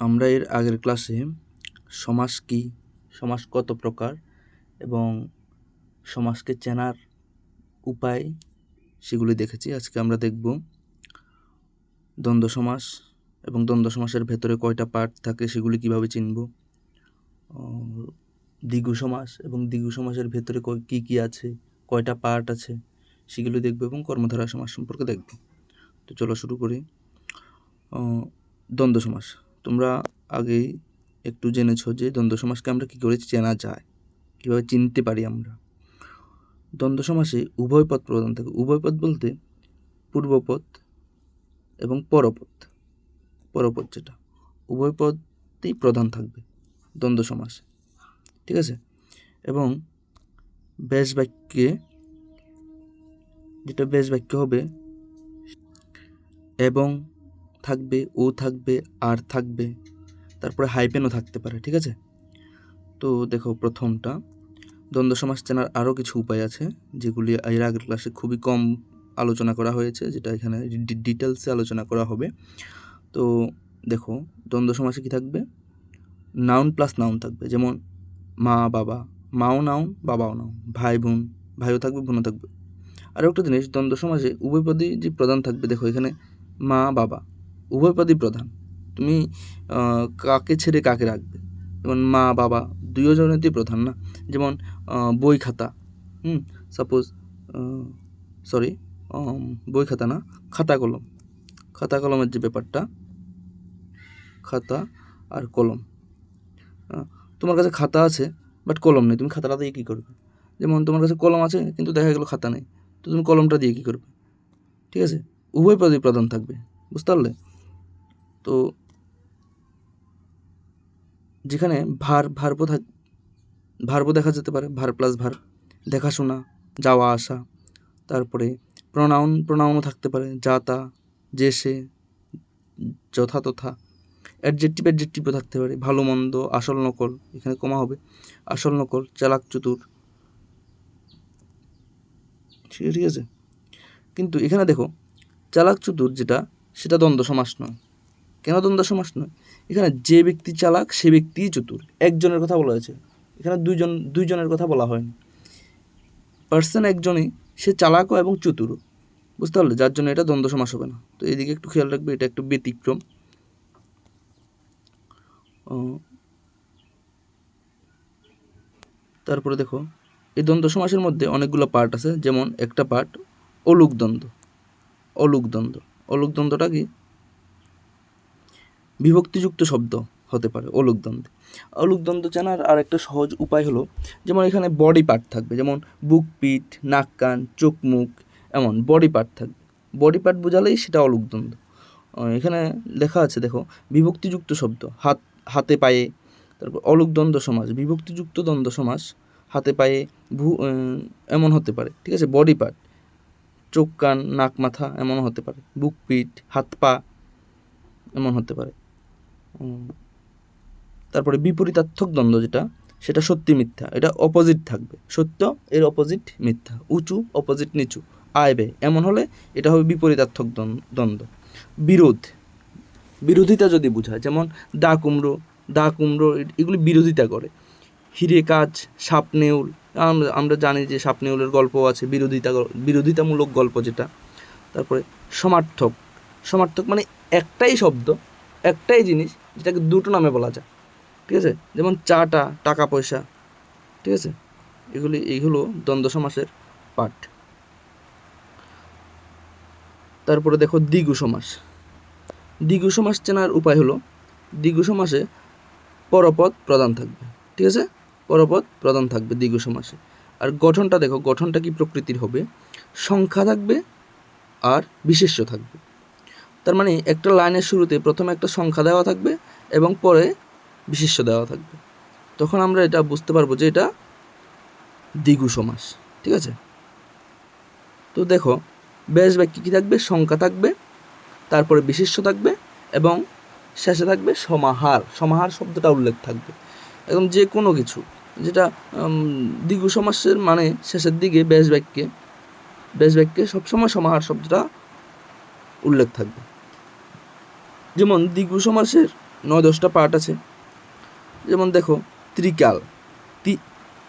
আমরা এর আগের ক্লাসে সমাস কী সমাস কত প্রকার এবং সমাসকে চেনার উপায় সেগুলি দেখেছি। আজকে আমরা দেখব দ্বন্দ্ব সমাস এবং দ্বন্দ্ব সমাসের ভেতরে কয়টা পার্ট থাকে সেগুলি কীভাবে চিনব। দ্বিগু সমাস এবং দ্বিগু সমাসের ভেতরে কি কি আছে, কয়টা পার্ট আছে সেগুলি দেখব এবং কর্মধারা সমাস সম্পর্কে দেখব। তো চলো শুরু করি। দ্বন্দ্ব সমাস। তোমরা আগেই একটু জেনেছো যে দ্বন্দ্ব সমাসকে আমরা কী করে চেনা যায়? কীভাবে চিনতে পারি আমরা? দ্বন্দ্ব সমাসে উভয় পদ প্রধান থাকে। উভয় পদ বলতে পূর্বপদ এবং পরপদ। পরপদ যেটা। উভয় পদই প্রধান থাকবে দ্বন্দ্ব সমাসে। ঠিক আছে? এবং ব্যাস বাক্যে যেটা ব্যাস বাক্য হবে এবং থাকবে, ও থাকবে, আর থাকবে। তারপরে হাইপেনও থাকতে পারে, ঠিক আছে? তো দেখো প্রথমটা। দ্বন্দ্ব সমাস চেনার আরও কিছু উপায় আছে, যেগুলি এর আগের ক্লাসে খুবই কম আলোচনা করা হয়েছে, যেটা এখানে ডিটেলসে আলোচনা করা হবে। তো দেখো, দ্বন্দ্ব সমাসে কি থাকবে? নাউন প্লাস নাউন থাকবে, যেমন মা, বাবা। মাও নাউন বাবাও নাউন ভাই, বোন। ভাইও থাকবে, বোনও থাকবে। আরও একটা জিনিস, দ্বন্দ্ব সমাজে উভয় পদই যে প্রধান থাকবে, দেখো এখানে মা, বাবা। উভয় পদই প্রধান। তুমি কাকে ছেড়ে কাকে রাখবে? যেমন মা, বাবা দুজনেতেই প্রধান না? যেমন বই খাতা, হুম? সাপোজ সরি বই খাতা না, খাতা কলম। খাতা কলমের যে ব্যাপারটা, খাতা আর কলম। তোমার কাছে খাতা আছে বাট কলম নেই, তুমি খাতাটা দিয়ে কী করবে? যেমন, তোমার কাছে কলম আছে, কিন্তু দেখা গেলো খাতা নেই, তো তুমি কলমটা দিয়ে কী করবে? ঠিক আছে? উভয় পদই প্রধান থাকবে, বুঝতে পারলে? তো যেখানে ভার ভার্ব ভার্ব দেখা যেতে পারে, ভার প্লাস ভার, দেখাশোনা, যাওয়া, আসা, তারপরে প্রনাউন প্রনাউনও থাকতে পারে, যা, তা, যে, সে, যথা, তথা অ্যাডজেক্টিভ অ্যাডজেক্টিভও থাকতে পারে, ভালো, মন্দ, আসল, নকল, এখানে কমা হবে, আসল, নকল, চালাক, চতুর, ঠিক আছে? কিন্তু এখানে দেখো, চালাক, চতুর যেটা, সেটা দ্বন্দ্ব সমাস নয়। কেন দ্বন্দ্ব সমাস নয়? এখানে যে ব্যক্তি চালাক, সে ব্যক্তিই চতুর। একজনের কথা বলা হয়েছে। এখানে দুইজন, দুইজনের কথা বলা হয়নি। পার্সন একজনই, সে চালাকও এবং চতুরও। বুঝতে পারলে? যার জন্য এটা দ্বন্দ্ব সমাস হবে না। তো এদিকে একটু খেয়াল রাখবে, এটা একটু ব্যতিক্রম। তারপরে দেখো, এই দ্বন্দ্ব সমাসের মধ্যে অনেকগুলো পার্ট আছে। যেমন একটা পার্ট, অলুক দ্বন্দ্ব। অলুক দ্বন্দ্ব। অলুক দ্বন্দ্বটা কি? বিভক্তিযুক্ত শব্দ হতে পারে অলুক দ্বন্দ্বে অলুক দ্বন্দ্ব চেনার আর একটা সহজ উপায় হলো, যেমন এখানে বডি পার্ট থাকবে, যেমন বুক, পিঠ, নাক, কান, চোখ, মুখ, এমন বডি পার্ট থাকবে। বডি পার্ট বোঝালেই সেটা অলুক দ্বন্দ্ব এখানে লেখা আছে, দেখো, বিভক্তিযুক্ত শব্দ, হাত, হাতে পায়ে, তারপর অলুক দ্বন্দ্ব সমাজ বিভক্তিযুক্ত দ্বন্দ্ব সমাজ হাতে পায়ে, ভু এমন হতে পারে, ঠিক আছে বডি পার্ট চোখ, কান, নাক, মাথা এমন হতে পারে, বুক, পিঠ, হাত, পা, এমন হতে পারে। তারপরে বিপরীতার্থক দ্বন্দ্ব যেটা, সেটা সত্যি মিথ্যা, এটা অপোজিট থাকবে। সত্য, এর অপোজিট মিথ্যা, উঁচু অপোজিট নিচু। আয় ব্যয়, এমন হলে এটা হবে বিপরীতার্থক দ্বন্দ্ব। বিরোধ, বিরোধিতা যদি বোঝায়, যেমন দা কুমড়ো দা কুমড়ো, এগুলি বিরোধিতা করে। হিরে কাজ সাপ নেউল আমরা জানি যে সাপ নেউলের গল্প আছে, বিরোধিতা বিরোধিতামূলক গল্প যেটা। তারপরে সমার্থক সমার্থক মানে একটাই শব্দ একটাই জিনিস যেটাকে দুটো নামে বলা যায়, ঠিক আছে? যেমন চাটা, টাকা পয়সা, ঠিক আছে? এগুলি এইগুলো দ্বন্দ্ব সমাসের পার্ট তারপরে দেখো দ্বিগু সমাস। দ্বিগু সমাস চেনার উপায় হলো, দ্বিগু সমাসে পরপদ প্রধান থাকবে, ঠিক আছে? পরপদ প্রধান থাকবে দ্বিগু সমাসে। আর গঠনটা দেখো, গঠনটা কি প্রকৃতির হবে? সংখ্যা থাকবে আর বিশেষ্য থাকবে। তার মানে একটা লাইনের শুরুতে প্রথমে একটা সংখ্যা দেওয়া থাকবে এবং পরে বিশেষ্য দেওয়া থাকবে। তখন আমরা এটা বুঝতে পারব যে এটা দ্বিগু সমাস, ঠিক আছে? তো দেখো ব্যাস বাক্যে কী থাকবে? সংখ্যা থাকবে, তারপরে বিশেষ্য থাকবে এবং শেষে থাকবে সমাহার। সমাহার শব্দটা উল্লেখ থাকবে। একদম যে কোনো কিছু, যেটা দ্বিগু সমাসের মানে শেষের দিকে ব্যাস বাক্যে ব্যাস বাক্যে সবসময় সমাহার শব্দটা উল্লেখ থাকবে। যেমন দ্বিগু সমাসের নয় দশটা পার্ট আছে। যেমন দেখো, ত্রিকাল।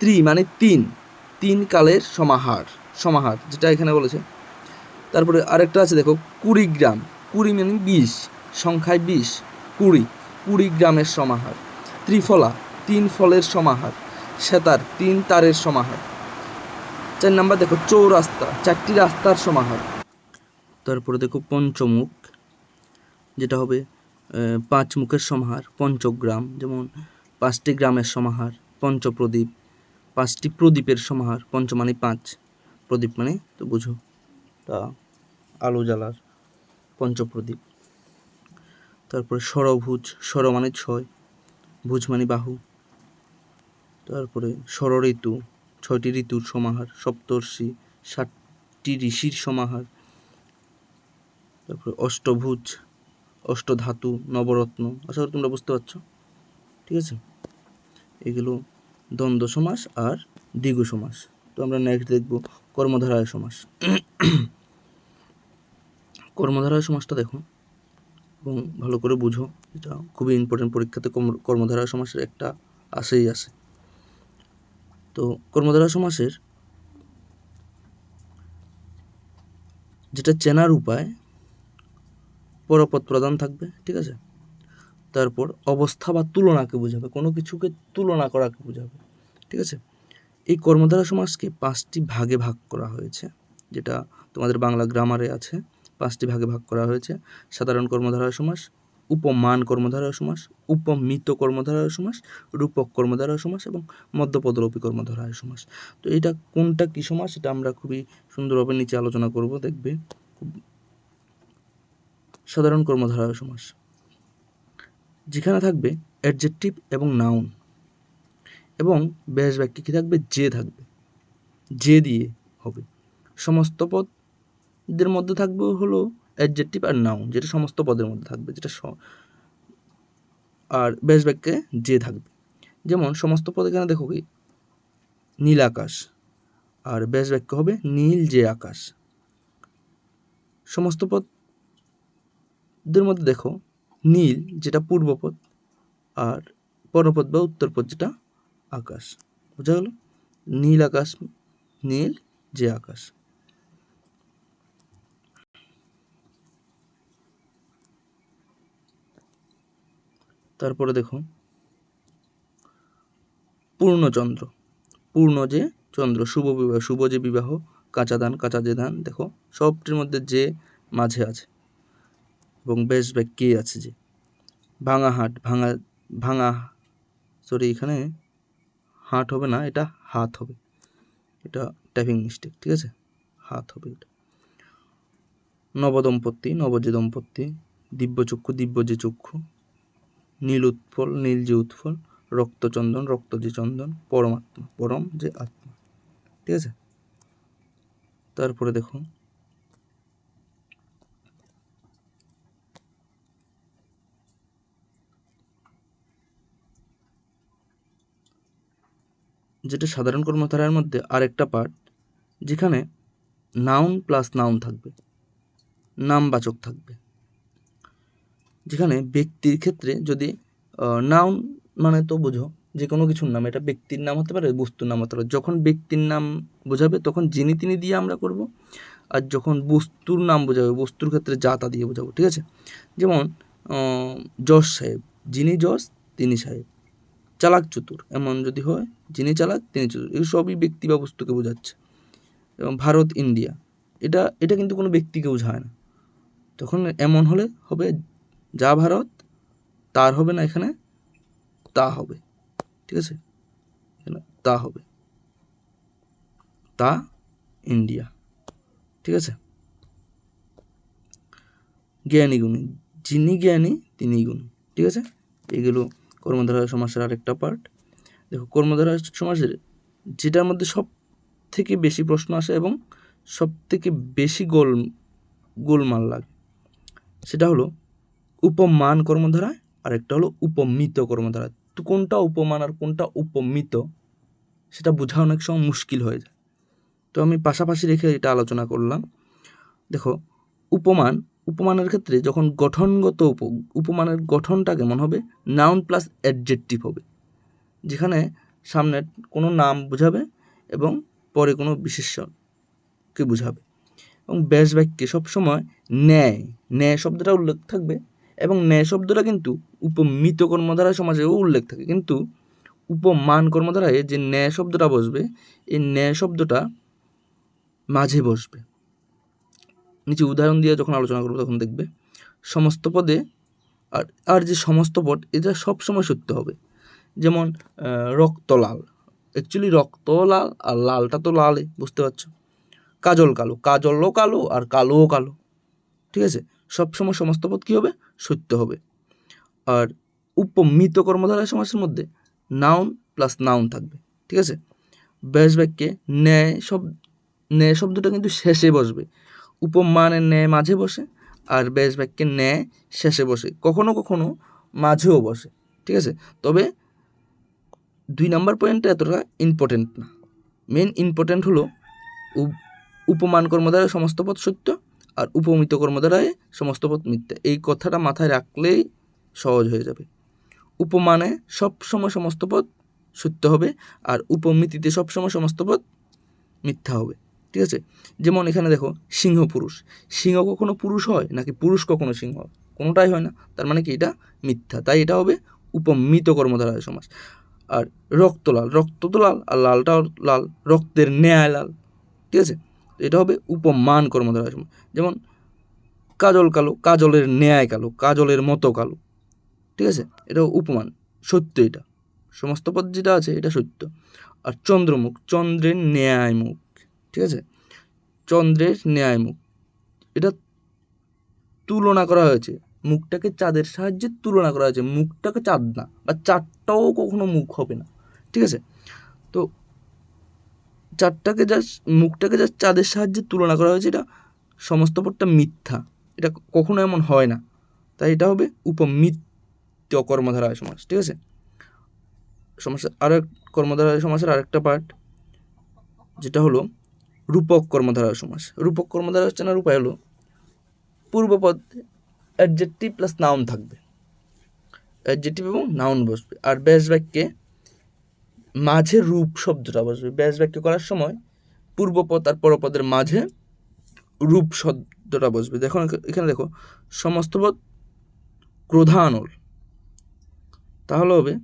ত্রি মানে তিন। তিন কালের সমাহার সমাহার, যেটা এখানে বলেছে। তারপরে আরেকটা আছে, দেখো কুড়ি গ্রাম কুড়ি মানে বিশ, সংখ্যায় বিশ। কুড়ি কুড়ি গ্রামের সমাহার। ত্রিফলা, তিন ফলের সমাহার। সেতার, তিন তারের সমাহার। চার নাম্বার দেখো, চৌরাস্তা, চারটি রাস্তার সমাহার। তারপরে দেখো, পঞ্চমুখ। যেটা হবে পাঁচ মুখের সমাহার, পঞ্চগ্রাম, যেমন পাঁচটি গ্রামের সমাহার, পঞ্চপ্রদীপ, পাঁচটি প্রদীপের সমাহার, পঞ্চ মানে পাঁচ। প্রদীপ মানে তো বুঝো, তা আলো জ্বালার পঞ্চপ্রদীপ। তারপরে ষড়ভুজ ষড় মানে ছয়, ভুজ মানে বাহু। তারপরে ষড় ঋতু ছয়টি ঋতুর সমাহার, সপ্তর্ষি ষাটটি ঋষির সমাহার। তারপরে অষ্টভুজ অষ্টধাতু, নবরত্ন আশা করি তোমরা বুঝতে পারছ। ঠিক আছে? এগুলো দ্বন্দ্ব সমাস আর দ্বিগু সমাস। তো আমরা নেক্সট দেখব কর্মধারায় সমাস। কর্মধারায় সমাসটা দেখো, এবং ভালো করে বুঝো, এটা খুবই ইম্পর্টেন্ট পরীক্ষাতে কর্ম- কর্মধারায় সমাসের একটা আসেই আসে। তো কর্মধারা সমাসের যেটা চেনার উপায় পরপদ প্রদান থাকবে, ঠিক আছে? তারপর অবস্থা বা তুলনাকে বোঝাবে, কোনো কিছুকে তুলনা করাকে বোঝাবে, ঠিক আছে? এই কর্মধারা সমাজকে পাঁচটি ভাগে ভাগ করা হয়েছে, যেটা তোমাদের বাংলা গ্রামারে আছে। পাঁচটি ভাগে ভাগ করা হয়েছে, সাধারণ কর্মধারা সমাস উপমান কর্মধারা সমাস উপমিত কর্মধারা সমাস রূপক কর্মধারা সমাস এবং মধ্যপদলোপী কর্মধারা সমাস তো এটা কোনটা কী সমাস এটা আমরা খুবই সুন্দরভাবে নিচে আলোচনা করব, দেখবে। খুব সাধারণ কর্মধারা সমাস। যেখানে থাকবে অ্যাডজেক্টিভ এবং নাউন এবং ব্যাস বাক্যে কী থাকবে? যে থাকবে। যে দিয়ে হবে। সমস্ত পদের মধ্যে থাকবে হলো অ্যাডজেক্টিভ আর নাউন যেটা সমস্ত পদের মধ্যে থাকবে, যেটা আর ব্যাস বাক্যে যে থাকবে। যেমন সমস্ত পদ এখানে দেখো কি? নীল আকাশ। আর ব্যাস বাক্য হবে নীল যে আকাশ। সমস্ত পদের মধ্যে দেখো, নীল যেটা পূর্বপদ আর পরপদ বা উত্তরপদ যেটা আকাশ। বোঝা গেল? নীল আকাশ, নীল যে আকাশ। তারপরে দেখো, পূর্ণচন্দ্র। পূর্ণ যে চন্দ্র, শুভ বিবাহ, শুভ যে বিবাহ, কাঁচা ধান, কাঁচা যে ধান, দেখো, সবটির মধ্যে যে মাঝে আছে। এবং বেশ কে আছে যে। ভাঙা হাট, ভাঙা ভাঙা সরি এখানে হাট হবে না, এটা হাত হবে। এটা টাইপিং মিস্টেক ঠিক আছে? হাত হবে এটা। নবদম্পতি নবজে দম্পতি দিব্যচক্ষু দিব্য যে চক্ষু নীল উৎফল নীল যে উৎফল রক্তচন্দন রক্ত যে চন্দন, পরমাত্মা, পরম যে আত্মা, ঠিক আছে? তারপরে দেখো যেটা সাধারণ কর্মধারার মধ্যে আরেকটা পার্ট যেখানে নাউন প্লাস নাউন থাকবে, নামবাচক থাকবে। যেখানে ব্যক্তির ক্ষেত্রে যদি নাউন মানে তো বোঝো, যে কোনো কিছুর নাম, এটা ব্যক্তির নাম হতে পারে, বস্তুর নাম হতে পারে। যখন ব্যক্তির নাম বোঝাবে, তখন যিনি তিনি দিয়ে আমরা করব, আর যখন বস্তুর নাম বোঝাবে, বস্তুর ক্ষেত্রে যা তা দিয়ে বোঝাবো, ঠিক আছে? যেমন যশ সাহেব, যিনি যশ, তিনি সাহেব। চালাক চতুর, এমন যদি হয়, যিনি চালাক, তিনি চতুর। এই সবই ব্যক্তি বা বস্তুকে বোঝাচ্ছে। এবং ভারত, ইন্ডিয়া, এটা এটা কিন্তু কোনো ব্যক্তিকে বোঝায় না। তখন এমন হলে হবে, যা ভারত, তার হবে না এখানে, তা হবে। ঠিক আছে? তা হবে। তা ইন্ডিয়া। ঠিক আছে? জ্ঞানী গুণী। যিনি জ্ঞানী, তিনি গুণী। ঠিক আছে? এগুলো কর্মধারা সমাসের আরেকটা পার্ট দেখো কর্মধারা সমাসের যেটার মধ্যে সব থেকে বেশি প্রশ্ন আসে এবং সব থেকে বেশি গোল, গোলমাল লাগে, সেটা হলো উপমান কর্মধারা আর একটা হলো উপমিত কর্মধারা। তো কোনটা উপমান আর কোনটা উপমিত সেটা বোঝা অনেক সময় মুশকিল হয়ে যায়। তো আমি পাশাপাশি রেখে এটা আলোচনা করলাম। দেখো, উপমান উপমানের ক্ষেত্রে যখন গঠনগত উপ, উপমানের গঠনটা কেমন হবে নাউন প্লাস অ্যাডজেক্টিভ হবে। যেখানে সামনে কোনো নাম বোঝাবে এবং পরে কোনো বিশেষ্যকে বোঝাবে। এবং ব্যাস বাক্যে সবসময় ন্যায় ন্যায় শব্দটা উল্লেখ থাকবে এবং ন্যায় শব্দটা কিন্তু উপমিত কর্মধারা সমাজেও উল্লেখ থাকে। কিন্তু উপমান কর্মধারায় যে ন্যায় শব্দটা বসবে, এই ন্যায় শব্দটা মাঝে বসবে। নিচে উদাহরণ দিয়ে যখন আলোচনা করব তখন দেখবে সমস্ত পদে আর আর যে সমস্ত পদ, এটা সবসময় সত্য হবে। যেমন রক্ত লাল অ্যাকচুয়ালি রক্ত লাল আর লালটা তো লালই বুঝতে পারছ? কাজল কালো। কাজলও কালো আর কালোও কালো। ঠিক আছে? সবসময় সমস্ত পদ কী হবে? সত্য হবে। আর উপমিত কর্মধারয় সমাসের মধ্যে নাউন প্লাস নাউন থাকবে। ঠিক আছে? ব্যাস বাক্যে ন্যায় শব্দ, ন্যায় শব্দটা কিন্তু শেষে বসবে। উপমানের ন্যায় মাঝে বসে আর ব্যাস বাক্যের ন্যায় শেষে বসে, কখনো কখনো মাঝেও বসে, ঠিক আছে? তবে দুই নাম্বার পয়েন্টটা এতটা ইম্পর্টেন্ট না। মেন ইম্পর্টেন্ট হলো উপ- উপমান কর্মদ্বারায় সমস্ত পদ সত্য আর উপমিত কর্ম কর্মদ্বারায় সমস্ত পদ মিথ্যা। এই কথাটা মাথায় রাখলেই সহজ হয়ে যাবে। উপমানে সব সময় সমস্ত পদ সত্য হবে আর উপমিতিতে সব সময় সমস্ত পদ মিথ্যা হবে। ঠিক আছে? যেমন এখানে দেখো, সিংহ পুরুষ। সিংহ কখনো পুরুষ হয় নাকি পুরুষ কখনো সিংহ কোনোটাই হয় না। তার মানে কি এটা মিথ্যা। তাই এটা হবে উপমিত কর্মধারায় সমাস। আর রক্ত লাল রক্ত তো লাল আর লালটাও লাল। রক্তের ন্যায় লাল। ঠিক আছে? এটা হবে উপমান কর্মধারায় সমাস। যেমন কাজল কালো, কাজলের ন্যায় কালো, কাজলের মতো কালো। ঠিক আছে? এটা উপমান। সত্য এটা। সমস্ত পদ যেটা আছে, এটা সত্য। আর চন্দ্রমুখ, চন্দ্রের ন্যায় মুখ। ঠিক আছে? চন্দ্রের ন্যায় মুখ। এটা তুলনা করা হয়েছে। মুখটাকে চাঁদের সাহায্যে তুলনা করা হয়েছে। মুখটাকে চাঁদ না, বা চাঁদটাও কখনো মুখ হবে না। ঠিক আছে? তো চাঁদটাকে যা মুখটাকে যা চাঁদের সাহায্যে তুলনা করা হয়েছে, এটা সমস্ত পদটা মিথ্যা। এটা কখনো এমন হয় না। তাই এটা হবে উপমিত্য কর্মধারায় সমাস। ঠিক আছে? সমাসের আরও এক কর্মধারায় সমাসের আরেকটা পার্ট যেটা হলো রূপক কর্মধারায় সমাস। রূপক কর্মধারায় চেনার উপায় হলো, পূর্বপদ অ্যাডজেক্টিভ প্লাস নাউন থাকবে। অ্যাডজেক্টিভ এবং নাউন বসবে। আর ব্যাস বাক্যে মাঝে রূপ শব্দটা বসবে। ব্যাস বাক্য করার সময় পূর্বপদ আর পরপদের মাঝে রূপ শব্দটা বসবে। দেখো এখানে দেখো সমস্ত পদ ক্রোধানল। তাহলে হবে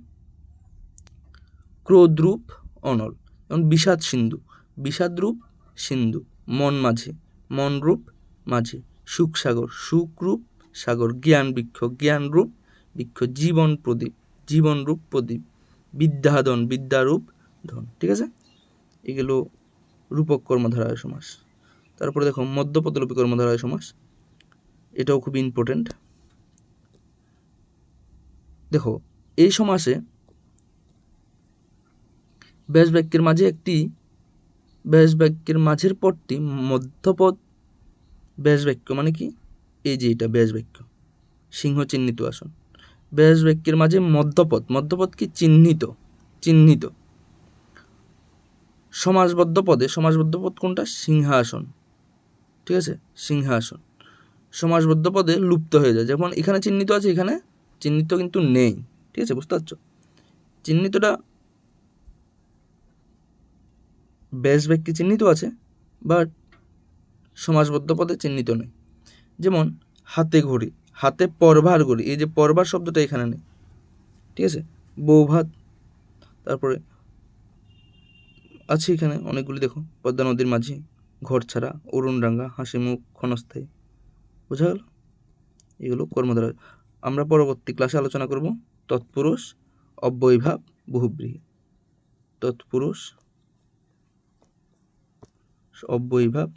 ক্রোধরূপ অনল। যেমন বিষাদ সিন্ধু। বিষাদরূপ সিন্ধু, মন মাঝে, মনরূপ মাঝে সুখসাগর সুখরূপ সাগর, জ্ঞান বৃক্ষ, জ্ঞানরূপ বৃক্ষ, জীবন প্রদীপ, জীবনরূপ প্রদীপ, বিদ্যাধন, বিদ্যারূপ ধন, ঠিক আছে? এগুলো রূপক কর্মধারায় সমাস। তারপরে দেখো, মধ্যপদলোপী কর্মধারায় সমাস। এটাও খুব ইম্পর্টেন্ট দেখো, এই সমাসে ব্যাস বাক্যের মাঝে একটি ব্যাস বাক্যের মাঝের পদটি মধ্যপদ ব্যাস বাক্য মানে কি? এই যে এটা ব্যাস বাক্য সিংহ চিহ্নিত আসন। ব্যাস বাক্যের মাঝে মধ্যপদ। মধ্যপদ কি? চিহ্নিত। চিহ্নিত। সমাজবদ্ধ পদে। সমাজবদ্ধ পদ কোনটা? সিংহাসন। ঠিক আছে? সিংহাসন। সমাজবদ্ধ পদে লুপ্ত হয়ে যায়। যেমন এখানে চিহ্নিত আছে, এখানে চিহ্নিত কিন্তু নেই। ঠিক আছে? বুঝতে পারছ? চিহ্নিতটা ব্যাস বাক্যে চিহ্নিত আছে বাট সমাজবদ্ধ পদে চিহ্নিত নেই। যেমন, হাতে ঘড়ি, হাতে পরভার ঘড়ি, এই যে পরভার শব্দটা এখানে নেই। ঠিক আছে? বৌভাত, তারপরে আছে এখানে অনেকগুলি, দেখো, পদ্মা নদীর মাঝি, ঘর ছাড়া, অরুণডাঙ্গা, হাসি মুখ, ক্ষণস্থায়ী। বোঝা গেল? এগুলো কর্মধারা। আমরা পরবর্তী ক্লাসে আলোচনা করব, তৎপুরুষ, অব্যয়ভাব, বহুব্রীহি। তৎপুরুষ অব্যয়ভাব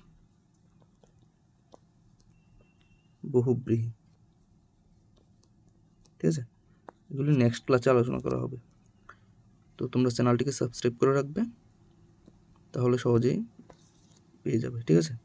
বহুব্রীহি। ঠিক আছে? এগুলি নেক্সট ক্লাসে আলোচনা করা হবে। তো তোমরা চ্যানেলটিকে সাবস্ক্রাইব করে রাখবে, তাহলে সহজেই পেয়ে যাবে, ঠিক আছে?